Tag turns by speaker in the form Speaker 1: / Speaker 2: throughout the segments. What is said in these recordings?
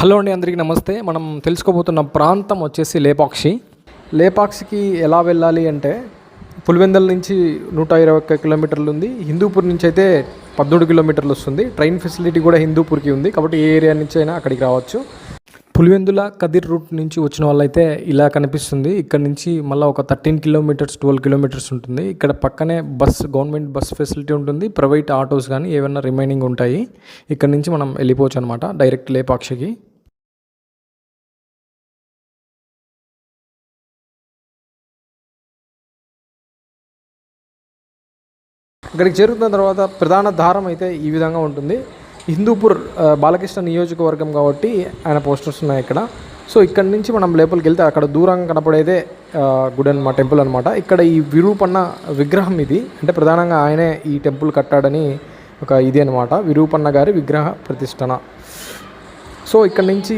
Speaker 1: Hello అండి అందరికీ నమస్తే. మనం తెలుసుకోబోతున్న ప్రాంతం వచ్చేసి లేపాక్షి. లేపాక్షికి ఎలా వెళ్ళాలి అంటే పులివెందల నుంచి నూట ఇరవై ఒక్క కిలోమీటర్లు ఉంది. హిందూపూర్ నుంచి అయితే పద్మూడు కిలోమీటర్లు వస్తుంది. ట్రైన్ ఫెసిలిటీ కూడా హిందూపూర్కి ఉంది. కాబట్టి ఏ ఏరియా నుంచి అయినా అక్కడికి రావచ్చు. పులివెందుల కదిర్ రూట్ నుంచి వచ్చిన వాళ్ళైతే ఇలా కనిపిస్తుంది. ఇక్కడ నుంచి మళ్ళీ ఒక థర్టీన్ కిలోమీటర్స్ ట్వెల్వ్ కిలోమీటర్స్ ఉంటుంది. ఇక్కడ పక్కనే బస్ గవర్నమెంట్ బస్ ఫెసిలిటీ ఉంటుంది. ప్రైవేట్ ఆటోస్ కానీ ఏమైనా రిమైనింగ్ ఉంటాయి. ఇక్కడ నుంచి మనం వెళ్ళిపోవచ్చు అనమాట డైరెక్ట్ లేపాక్షికి. ఇక్కడికి చేరుకున్న తర్వాత ప్రధాన దారం అయితే ఈ విధంగా ఉంటుంది. హిందూపూర్ బాలకృష్ణ నియోజకవర్గం కాబట్టి ఆయన పోస్టర్స్ ఉన్నాయి ఇక్కడ. సో ఇక్కడ నుంచి మనం లోపలికి వెళ్తే అక్కడ దూరంగా కనపడేదే గుడి అనమాట టెంపుల్ అనమాట ఇక్కడ ఈ విరూపన్న విగ్రహం ఇది. అంటే ప్రధానంగా ఆయనే ఈ టెంపుల్ కట్టాడని ఒక ఇది అనమాట విరూపన్న గారి విగ్రహ ప్రతిష్టన. సో ఇక్కడ నుంచి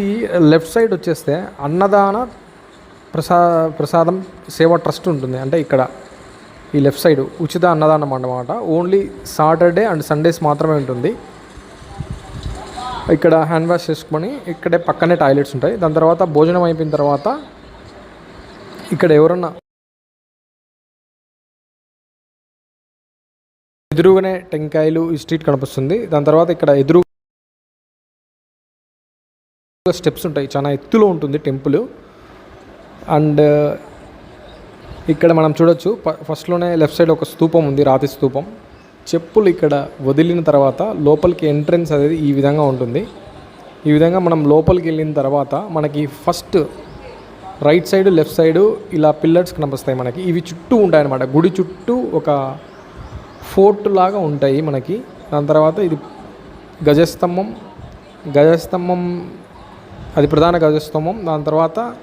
Speaker 1: లెఫ్ట్ సైడ్ వచ్చేస్తే అన్నదాన ప్రసా ప్రసాదం సేవా ట్రస్ట్ ఉంటుంది. అంటే ఇక్కడ ఈ లెఫ్ట్ సైడ్ ఉచిత అన్నదానం అన్నమాట. ఓన్లీ సాటర్డే అండ్ సండేస్ మాత్రమే ఉంటుంది. ఇక్కడ హ్యాండ్ వాష్ చేసుకొని ఇక్కడే పక్కనే టాయిలెట్స్ ఉంటాయి. దాని తర్వాత భోజనం అయిపోయిన తర్వాత ఇక్కడ ఎవరన్నా ఎదురుగానే టెంకాయలు ఈ స్ట్రీట్ కనిపిస్తుంది. దాని తర్వాత ఇక్కడ ఎదురు స్టెప్స్ ఉంటాయి. చాలా ఎత్తులో ఉంటుంది టెంపుల్. అండ్ ఇక్కడ మనం చూడొచ్చు ఫస్ట్లోనే లెఫ్ట్ సైడ్ ఒక స్తూపం ఉంది రాతి స్తూపం చెప్పులు ఇక్కడ వదిలిన తర్వాత లోపలికి ఎంట్రన్స్ అనేది ఈ విధంగా ఉంటుంది. ఈ విధంగా మనం లోపలికి వెళ్ళిన తర్వాత మనకి first right side left side ఇలా పిల్లర్స్ కనిపిస్తాయి మనకి. ఇవి చుట్టూ ఉంటాయన్నమాట. గుడి చుట్టూ ఒక ఫోర్ట్ లాగా ఉంటాయి మనకి. దాని తర్వాత ఇది గజస్తంభం గజస్తంభం అది ప్రధాన గజస్తంభం. దాని తర్వాత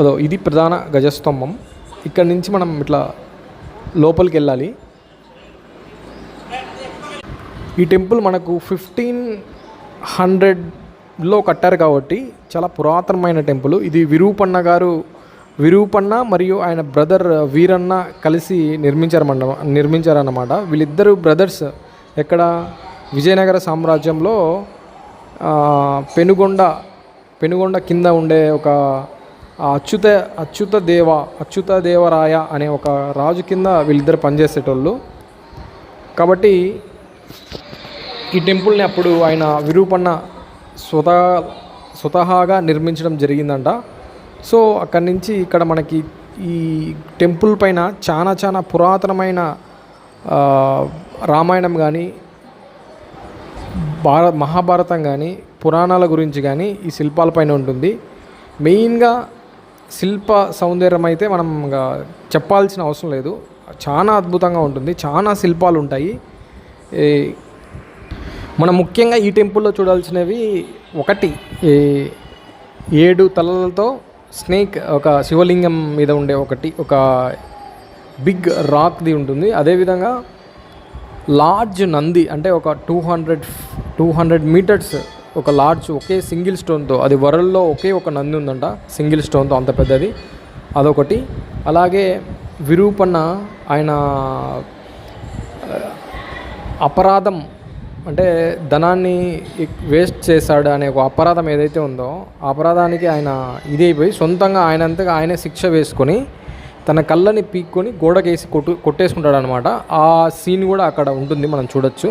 Speaker 1: అదో ఇది ప్రధాన గజస్తంభం. ఇక్కడ నుంచి మనం ఇట్లా లోపలికి వెళ్ళాలి. ఈ టెంపుల్ మనకు ఫిఫ్టీన్ హండ్రెడ్లో కట్టారు కాబట్టి చాలా పురాతనమైన టెంపుల్. ఇది విరూపన్న గారు విరూపన్న మరియు ఆయన బ్రదర్ వీరన్న కలిసి నిర్మించారన్న నిర్మించారన్నమాట. వీళ్ళిద్దరు బ్రదర్స్ ఎక్కడ? విజయనగర సామ్రాజ్యంలో పెనుగొండ పెనుగొండ కింద ఉండే ఒక ఆ అచ్యుత అచ్యుత దేవ అచ్యుత దేవరాయ అనే ఒక రాజు కింద వీళ్ళిద్దరు పనిచేసేటోళ్ళు. కాబట్టి ఈ టెంపుల్ని అప్పుడు ఆయన విరూపన్న స్వతహా స్వతహాగా నిర్మించడం జరిగిందంట. సో అక్కడి నుంచి ఇక్కడ మనకి ఈ టెంపుల్ పైన చాలా చాలా పురాతనమైన రామాయణం కానీ భార మహాభారతం కానీ పురాణాల గురించి కానీ ఈ శిల్పాలపైన ఉంటుంది. మెయిన్గా శిల్ప సౌందర్యం అయితే మనం ఇంకా చెప్పాల్సిన అవసరం లేదు. చాలా అద్భుతంగా ఉంటుంది. చాలా శిల్పాలు ఉంటాయి. ఈ మనం ముఖ్యంగా ఈ టెంపుల్లో చూడాల్సినవి ఒకటి ఈ ఏడు తలలతో స్నేక్ ఒక శివలింగం మీద ఉండే ఒకటి ఒక బిగ్ రాక్ది ఉంటుంది. అదేవిధంగా లార్జ్ నంది అంటే ఒక two hundred two hundred metres ఒక లార్జ్ ఒకే సింగిల్ స్టోన్తో అది వరల్డ్లో ఒకే ఒక నంది ఉందంట సింగిల్ స్టోన్తో అంత పెద్దది. అదొకటి. అలాగే విరూపన్న ఆయన అపరాధం అంటే ధనాన్ని వేస్ట్ చేశాడు అనే ఒక అపరాధం ఏదైతే ఉందో అపరాధానికి ఆయన ఇదైపోయి సొంతంగా ఆయనంతగా ఆయనే శిక్ష వేసుకొని తన కళ్ళని పీక్కొని గోడకేసి కొట్టు కొట్టేసుకుంటాడు అనమాట ఆ సీన్ కూడా అక్కడ ఉంటుంది మనం చూడొచ్చు.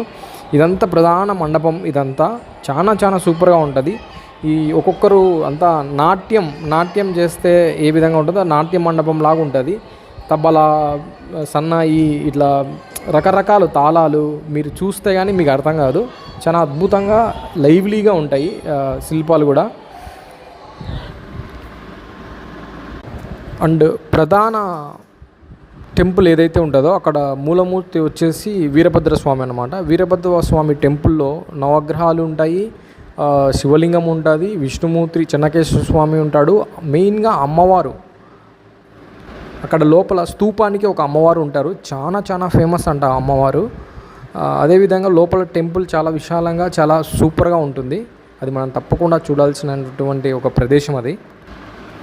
Speaker 1: ఇదంతా ప్రధాన మండపం ఇదంతా. చాలా చాలా సూపర్గా ఉంటుంది. ఈ ఒక్కొక్కరు అంతా నాట్యం నాట్యం చేస్తే ఏ విధంగా ఉంటుందో నాట్య మండపం లాగా ఉంటుంది. తబలా సన్నాయి ఇట్లా రకరకాల తాళాలు మీరు చూస్తే కానీ మీకు అర్థం కాదు. చాలా అద్భుతంగా లైవ్లీగా ఉంటాయి శిల్పాలు కూడా. అండ్ ప్రధాన టెంపుల్ ఏదైతే ఉంటుందో అక్కడ మూలమూర్తి వచ్చేసి వీరభద్ర స్వామి అనమాట వీరభద్ర స్వామి టెంపుల్లో నవగ్రహాలు ఉంటాయి శివలింగం ఉంటుంది విష్ణుమూర్తి చెన్నకేశ్వర స్వామి ఉంటాడు. మెయిన్గా అమ్మవారు. అక్కడ లోపల స్తూపానికి ఒక అమ్మవారు ఉంటారు. చాలా చాలా ఫేమస్ అంట ఆ అమ్మవారు. అదేవిధంగా లోపల టెంపుల్ చాలా విశాలంగా చాలా సూపర్గా ఉంటుంది. అది మనం తప్పకుండా చూడాల్సినటువంటి ఒక ప్రదేశం అది.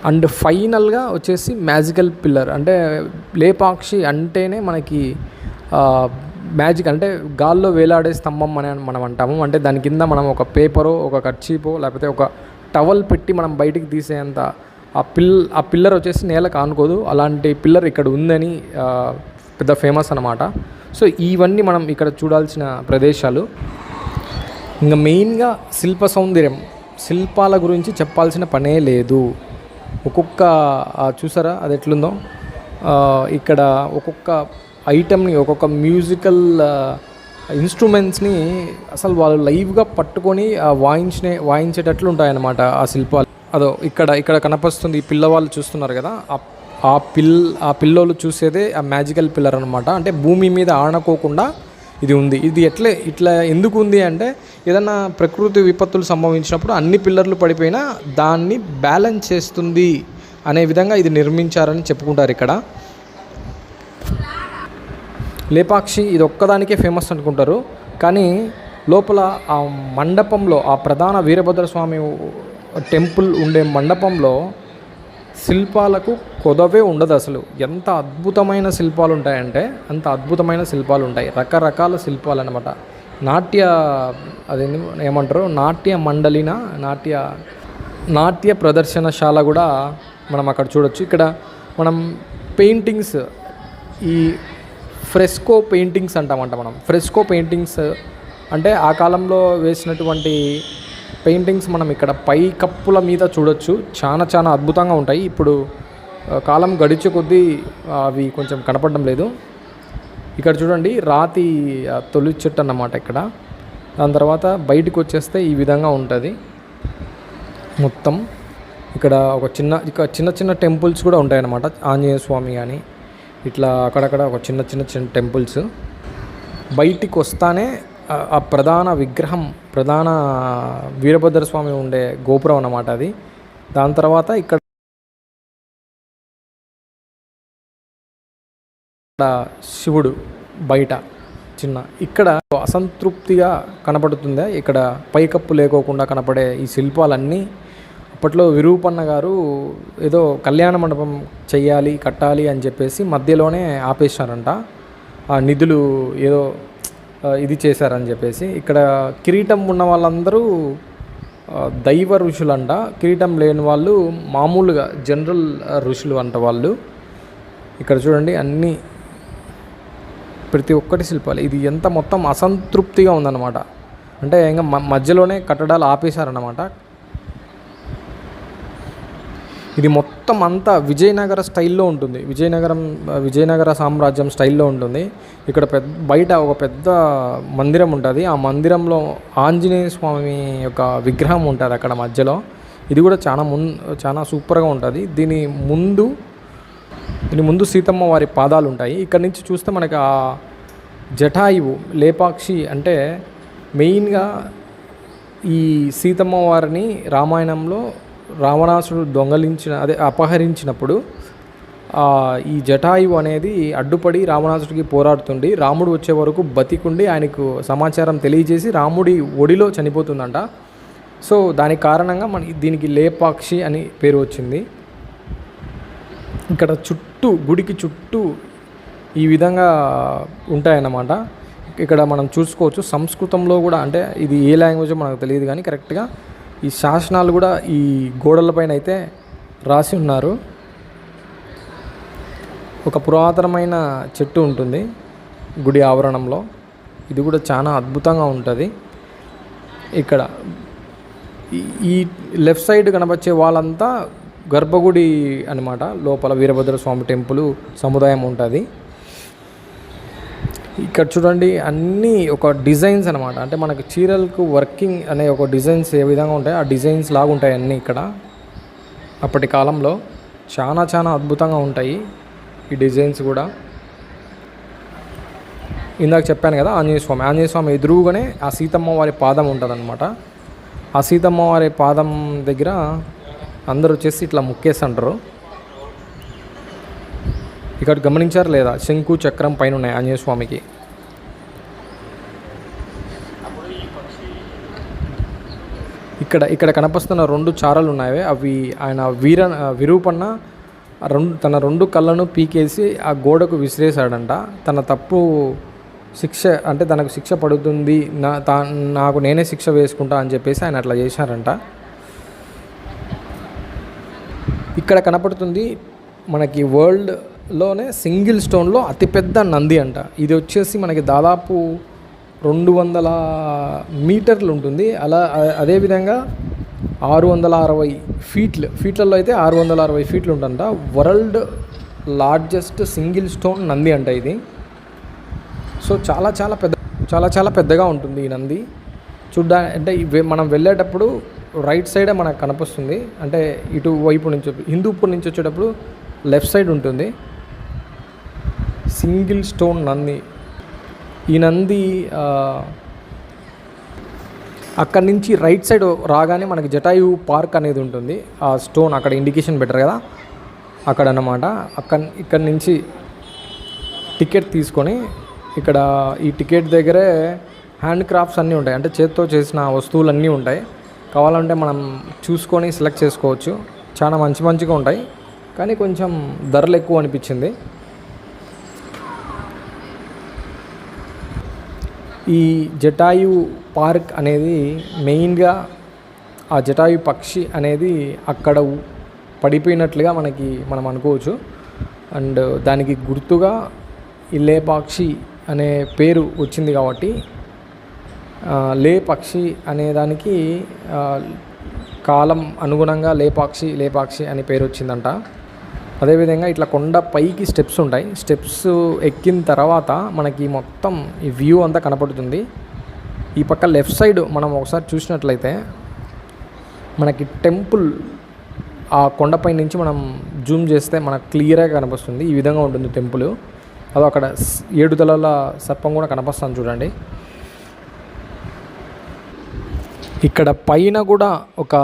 Speaker 1: అండ్ ఫైనల్గా వచ్చేసి మ్యాజికల్ పిల్లర్. అంటే లేపాక్షి అంటేనే మనకి మ్యాజిక్ అంటే గాల్లో వేలాడే స్తంభం అని మనం అంటాము. అంటే దాని కింద మనం ఒక పేపరో ఒక కర్చీపో లేకపోతే ఒక టవల్ పెట్టి మనం బయటికి తీసేంత ఆ పిల్ ఆ పిల్లర్ వచ్చేసి నేలకు ఆనుకోదు అలాంటి పిల్లర్ ఇక్కడ ఉందని పెద్ద ఫేమస్ అనమాట సో ఇవన్నీ మనం ఇక్కడ చూడాల్సిన ప్రదేశాలు. ఇంకా మెయిన్గా శిల్ప సౌందర్యం. శిల్పాల గురించి చెప్పాల్సిన పనే లేదు. ఒక్కొక్క చూసారా? అది ఎట్లుందో? ఇక్కడ ఒక్కొక్క ఐటమ్ని ఒక్కొక్క మ్యూజికల్ ఇన్స్ట్రుమెంట్స్ని అసలు వాళ్ళు లైవ్గా పట్టుకొని వాయించే వాయించేటట్లు ఉంటాయన్నమాట ఆ శిల్పాలు. అదో ఇక్కడ ఇక్కడ కనపస్తుంది ఈ పిల్లవాళ్ళు చూస్తున్నారు కదా? ఆ- ఆ పిల్ ఆ పిల్లోళ్ళు చూసేదే ఆ మ్యాజికల్ పిల్లర్ అనమాట అంటే భూమి మీద ఆనకోకుండా ఇది ఉంది. ఇది ఎట్లా ఇట్లా ఎందుకు ఉంది అంటే ఏదన్నా ప్రకృతి విపత్తులు సంభవించినప్పుడు అన్ని పిల్లర్లు పడిపోయినా దాన్ని బ్యాలెన్స్ చేస్తుంది అనే విధంగా ఇది నిర్మించారని చెప్పుకుంటారు ఇక్కడ. లేపాక్షి ఇది ఒక్కదానికే ఫేమస్ అనుకుంటారు. కానీ లోపల ఆ మండపంలో ఆ ప్రధాన వీరభద్ర స్వామి టెంపుల్ ఉండే మండపంలో శిల్పాలకు కొదవే ఉండదు అసలు. ఎంత అద్భుతమైన శిల్పాలు ఉంటాయంటే అంత అద్భుతమైన శిల్పాలు ఉంటాయి రకరకాల శిల్పాలు అనమాట నాట్య అది ఏమంటారు? నాట్య మండలిన నాట్య నాట్య ప్రదర్శనశాల కూడా మనం అక్కడ చూడొచ్చు. ఇక్కడ మనం పెయింటింగ్స్ ఈ ఫ్రెస్కో పెయింటింగ్స్ అంటామంట మనం. ఫ్రెస్కో పెయింటింగ్స్ అంటే ఆ కాలంలో వేసినటువంటి పెయింటింగ్స్ మనం ఇక్కడ పై కప్పుల మీద చూడొచ్చు. చాలా చాలా అద్భుతంగా ఉంటాయి. ఇప్పుడు కాలం గడిచే కొద్దీ అవి కొంచెం కనపడడం లేదు. ఇక్కడ చూడండి రాతి తొలి చెట్టు అన్నమాట ఇక్కడ. దాని తర్వాత బయటికి వచ్చేస్తే ఈ విధంగా ఉంటుంది. మొత్తం ఇక్కడ ఒక చిన్న ఇక చిన్న చిన్న టెంపుల్స్ కూడా ఉంటాయన్నమాట. ఆంజనేయ స్వామి కానీ ఇట్లా అక్కడక్కడ ఒక చిన్న చిన్న చిన్న టెంపుల్స్. బయటికి వస్తానే ఆ- ప్రధాన విగ్రహం ప్రధాన వీరభద్ర స్వామి ఉండే గోపురం అన్నమాట అది. దాని తర్వాత ఇక్కడ శివుడు బయట చిన్న. ఇక్కడ అసంతృప్తిగా కనపడుతుందా? ఇక్కడ పైకప్పు లేకోకుండా కనపడే ఈ శిల్పాలన్నీ. అప్పట్లో విరూపన్న గారు ఏదో కళ్యాణ మండపం చెయ్యాలి కట్టాలి అని చెప్పేసి మధ్యలోనే ఆపేశారంట. ఆ నిధులు ఏదో ఇది చేశారని చెప్పేసి. ఇక్కడ కిరీటం ఉన్న వాళ్ళందరూ దైవ ఋషులు అంట కిరీటం లేని వాళ్ళు మామూలుగా జనరల్ ఋషులు అంట వాళ్ళు. ఇక్కడ చూడండి అన్నీ ప్రతి ఒక్కటి శిల్పాలు. ఇది ఎంత మొత్తం అసంతృప్తిగా ఉందన్నమాట. అంటే ఇంకా మ- మధ్యలోనే కట్టడాలు ఆపేశారన్నమాట. ఇది మొత్తం అంతా విజయనగర స్టైల్లో ఉంటుంది. విజయనగరం విజయనగర సామ్రాజ్యం స్టైల్లో ఉంటుంది. ఇక్కడ పెద్ద బయట ఒక పెద్ద మందిరం ఉంటుంది. ఆ మందిరంలో ఆంజనేయ స్వామి యొక్క విగ్రహం ఉంటుంది అక్కడ మధ్యలో. ఇది కూడా చాలా మున్ చాలా సూపర్గా ఉంటుంది. దీని ముందు దీని ముందు సీతమ్మ వారి పాదాలు ఉంటాయి ఇక్కడ నుంచి చూస్తే మనకి ఆ జటాయువు లేపాక్షి అంటే మెయిన్గా ఈ సీతమ్మ వారిని రామాయణంలో రావణాసుడు దొంగలించిన అదే అపహరించినప్పుడు ఈ జటాయువు అనేది అడ్డుపడి రావణాసుడికి పోరాడుతుండి రాముడు వచ్చే వరకు బతికుండి ఆయనకు సమాచారం తెలియజేసి రాముడి ఒడిలో చనిపోతుందంట. సో దానికి కారణంగా మన దీనికి లేపాక్షి అని పేరు వచ్చింది. ఇక్కడ చుట్టూ గుడికి చుట్టూ ఈ విధంగా ఉంటాయన్నమాట. ఇక్కడ మనం చూసుకోవచ్చు సంస్కృతంలో కూడా అంటే ఇది ఏ లాంగ్వేజ్ మనకు తెలియదు కానీ కరెక్ట్గా ఈ శాసనాలు కూడా ఈ గోడలపైన అయితే రాసి ఉన్నారు. ఒక పురాతనమైన చెట్టు ఉంటుంది గుడి ఆవరణంలో. ఇది కూడా చాలా అద్భుతంగా ఉంటుంది. ఇక్కడ ఈ- లెఫ్ట్ సైడ్ కనబచ్చే వాళ్ళంతా గర్భగుడి అనమాట లోపల వీరభద్ర స్వామి టెంపుల్ సముదాయం ఉంటుంది. ఇక్కడ చూడండి అన్నీ ఒక డిజైన్స్ అనమాట అంటే మనకి చీరలకు వర్కింగ్ అనే ఒక డిజైన్స్ ఏ విధంగా ఉంటాయి ఆ డిజైన్స్ లాగా ఉంటాయి అన్నీ ఇక్కడ. అప్పటి కాలంలో చాలా చాలా అద్భుతంగా ఉంటాయి ఈ డిజైన్స్ కూడా. ఇందాక చెప్పాను కదా ఆంజనేయ స్వామి. ఆంజనేయ స్వామి ఎదురుగానే ఆ సీతమ్మ వారి పాదం ఉంటుందన్నమాట. ఆ సీతమ్మ వారి పాదం దగ్గర అందరూ వచ్చేసి ఇట్లా ముక్కేసి అంటారు. ఇక్కడ గమనించారు లేదా? శంకు చక్రం పైన ఉన్నాయి ఆంజనేయ స్వామికి. ఇక్కడ ఇక్కడ కనపస్తున్న రెండు చారలు ఉన్నాయి అవి ఆయన వీర విరూపన్న రెండు తన రెండు కళ్ళను పీకేసి ఆ గోడకు విసిరేశాడంట. తన తప్పు శిక్ష అంటే తనకు శిక్ష పడుతుంది నా తా నాకు నేనే శిక్ష వేసుకుంటా అని చెప్పేసి ఆయన అట్లా చేశారంట. ఇక్కడ కనపడుతుంది మనకి వరల్డ్ లోనే సింగిల్ స్టోన్లో అతిపెద్ద నంది అంట. ఇది వచ్చేసి మనకి దాదాపు రెండు వందల మీటర్లు ఉంటుంది. అలా అదేవిధంగా ఆరు వందల అరవై ఫీట్లు ఫీట్లలో అయితే ఆరు వందల అరవై ఫీట్లు ఉంటుందంట world largest single stone Nandi అంట ఇది. సో చాలా చాలా పెద్ద చాలా చాలా పెద్దగా ఉంటుంది ఈ నంది. చూడ్డా అంటే మనం వెళ్ళేటప్పుడు రైట్ సైడే మనకు కనిపిస్తుంది. అంటే ఇటు వైపు నుంచి హిందూపూర్ నుంచి వచ్చేటప్పుడు లెఫ్ట్ సైడ్ ఉంటుంది. Single stone Nandi. ఈ నంది అక్కడి నుంచి రైట్ సైడ్ రాగానే మనకి జటాయు పార్క్ అనేది ఉంటుంది. ఆ స్టోన్ అక్కడ ఇండికేషన్ పెట్టరు కదా అక్కడ అన్నమాట అక్కడ ఇక్కడ నుంచి టికెట్ తీసుకొని ఇక్కడ ఈ టికెట్ దగ్గరే హ్యాండ్ క్రాఫ్ట్స్ అన్నీ ఉంటాయి. అంటే చేత్తో చేసిన వస్తువులు అన్నీ ఉంటాయి. కావాలంటే మనం చూసుకొని సెలెక్ట్ చేసుకోవచ్చు. చాలా మంచి మంచిగా ఉంటాయి. కానీ కొంచెం ధరలు ఎక్కువ అనిపించింది. ఈ జటాయు పార్క్ అనేది మెయిన్గా ఆ జటాయు పక్షి అనేది అక్కడ పడిపోయినట్లుగా మనకి మనం అనుకోవచ్చు. అండ్ దానికి గుర్తుగా ఈ లేపాక్షి అనే పేరు వచ్చింది కాబట్టి లేపక్షి అనే దానికి కాలం అనుగుణంగా లేపాక్షి లేపాక్షి అని పేరు వచ్చిందంట. అదేవిధంగా ఇట్లా కొండ పైకి స్టెప్స్ ఉంటాయి. స్టెప్స్ ఎక్కిన తర్వాత మనకి మొత్తం ఈ వ్యూ అంతా కనపడుతుంది. ఈ పక్క లెఫ్ట్ సైడ్ మనం ఒకసారి చూసినట్లయితే మనకి టెంపుల్ ఆ కొండపై నుంచి మనం జూమ్ చేస్తే మనకు క్లియర్గా కనిపిస్తుంది. ఈ విధంగా ఉంటుంది టెంపుల్. అదో అక్కడ ఏడు తలల సర్పం కూడా కనిపిస్తుంది చూడండి. ఇక్కడ పైన కూడా ఒక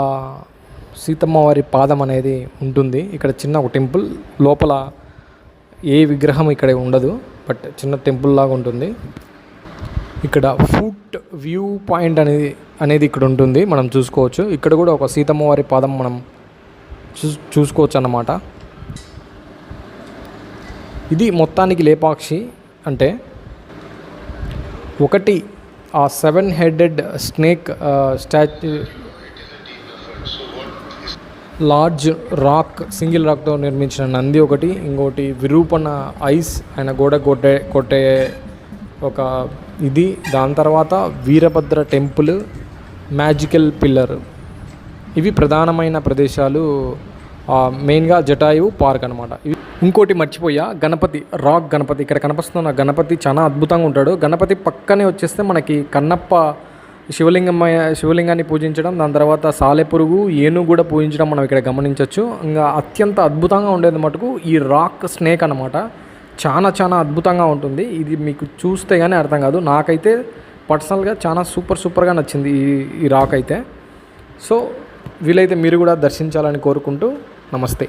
Speaker 1: సీతమ్మ వారి పాదం అనేది ఉంటుంది. ఇక్కడ చిన్న ఒక టెంపుల్. లోపల ఏ విగ్రహం ఇక్కడ ఉండదు. బట్ చిన్న టెంపుల్ లాగా ఉంటుంది. ఇక్కడ ఫుట్ వ్యూ పాయింట్ అనేది అనేది ఇక్కడ ఉంటుంది. మనం చూసుకోవచ్చు. ఇక్కడ కూడా ఒక సీతమ్మ వారి పాదం మనం చూ చూసుకోవచ్చు అన్నమాట. ఇది మొత్తానికి లేపాక్షి అంటే ఒకటి ఆ seven headed snake statue large rock single రాక్తో నిర్మించిన నంది ఒకటి ఇంకోటి విరూపణ ఐస్ ఆయన గోడ కొట్టే కొట్టే ఒక ఇది. దాని తర్వాత వీరభద్ర టెంపుల్ మ్యాజికల్ పిల్లర్. ఇవి ప్రధానమైన ప్రదేశాలు మెయిన్గా జటాయువు పార్క్ అనమాట ఇవి ఇంకోటి మర్చిపోయా గణపతి రాక్ గణపతి. ఇక్కడ కనిపిస్తున్న గణపతి చాలా అద్భుతంగా ఉంటాడు. గణపతి పక్కనే వచ్చేస్తే మనకి కన్నప్ప శివలింగం శివలింగాన్ని పూజించడం దాని తర్వాత సాలెపురుగు ఏనుగు కూడా పూజించడం మనం ఇక్కడ గమనించవచ్చు ఇంకా అత్యంత అద్భుతంగా ఉండేది మటుకు ఈ రాక్ స్నేక్ అనమాట చాలా చాలా అద్భుతంగా ఉంటుంది. ఇది మీకు చూస్తే కానీ అర్థం కాదు. నాకైతే పర్సనల్గా చాలా సూపర్ సూపర్గా నచ్చింది ఈ ఈ రాక్ అయితే. సో వీలైతే మీరు కూడా దర్శించాలని కోరుకుంటూ నమస్తే.